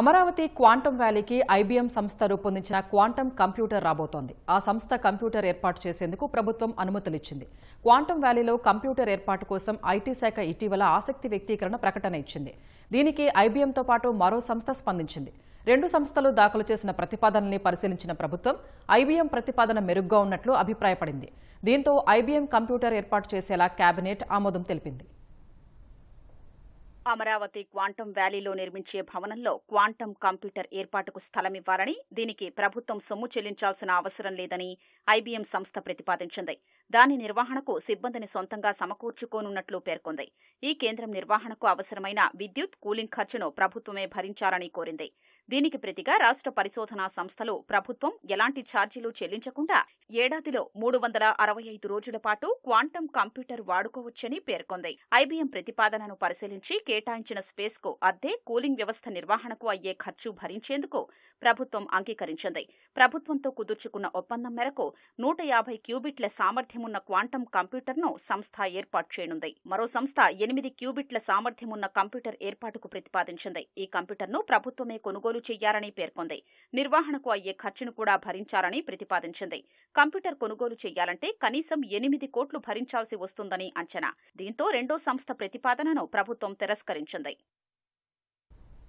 Amaravati quantum వ్యాలీకి IBM సంస్థ రూపొందించిన quantum computer రాబోతోంది. ఆ సంస్థ కంప్యూటర్ ఏర్పాటు చేసేందుకు ప్రభుత్వం అనుమతులిచ్చింది. క్వాంటం వ్యాలీలో కంప్యూటర్ ఏర్పాటు కోసం ఐటీ శాఖ ఇటీవల ఆసక్తి వ్యక్తీకరణ ప్రకటన ఇచ్చింది. దీనికి ఐబీఎంతో పాటు మరో సంస్థ స్పందించింది. రెండు సంస్థలు దాఖలు చేసిన ప్రతిపాదనల్ని పరిశీలించిన ప్రభుత్వం ఐబీఎం ప్రతిపాదన మెరుగ్గా ఉన్నట్లు అభిప్రాయపడింది. దీంతో ఐబీఎం కంప్యూటర్ ఏర్పాటు చేసేలా కేబినెట్ ఆమోదం తెలిపింది. అమరావతి క్వాంటం వ్యాలీలో నిర్మించే భవనంలో క్వాంటం కంప్యూటర్ ఏర్పాటుకు స్థలమివ్వాలని దీనికి ప్రభుత్వం సొమ్ము చెల్లించాల్సిన అవసరం లేదని ఐబీఎం సంస్థ ప్రతిపాదించింది. దాని నిర్వహణకు సిబ్బందిని సొంతంగా సమకూర్చుకోనున్నట్లు పేర్కొంది. ఈ కేంద్రం నిర్వహణకు అవసరమైన విద్యుత్ కూలింగ్ ఖర్చును ప్రభుత్వమే భరించాలని కోరింది. దీనికి ప్రతిగా రాష్ట్ర పరిశోధనా సంస్థలు ప్రభుత్వం ఎలాంటి ఛార్జీలు చెల్లించకుండా ఏడాదిలో మూడు వందల అరవై ఐదు రోజుల పాటు క్వాంటం కంప్యూటర్ వాడుకోవచ్చని పేర్కొంది. ఐబీఎం ప్రతిపాదనను పరిశీలించి కేటాయించిన స్పేస్కు అద్దె కూలింగ్ వ్యవస్థ నిర్వహణకు అయ్యే ఖర్చు భరించేందుకు ప్రభుత్వం అంగీకరించింది. ప్రభుత్వంతో కుదుర్చుకున్న ఒప్పందం మేరకు నూట యాభై క్యూబిట్ల సామర్థ్యమున్న క్వాంటం కంప్యూటర్ను సంస్థ ఏర్పాటు చేయనుంది. మరో సంస్థ ఎనిమిది క్యూబిట్ల సామర్థ్యమున్న కంప్యూటర్ ఏర్పాటుకు ప్రతిపాదించింది. ఈ కంప్యూటర్ను ప్రభుత్వమే కొనుగోలు చేయాలని పేర్కొంది. నిర్వహణకు అయ్యే ఖర్చును కూడా భరించాలని ప్రతిపాదించింది. కంప్యూటర్ కొనుగోలు చేయాలంటే కనీసం ఎనిమిది కోట్లు భరించాల్సి వస్తుందని అంచనా. దీంతో రెండో సంస్థ ప్రతిపాదనను ప్రభుత్వం తిరస్కరించింది.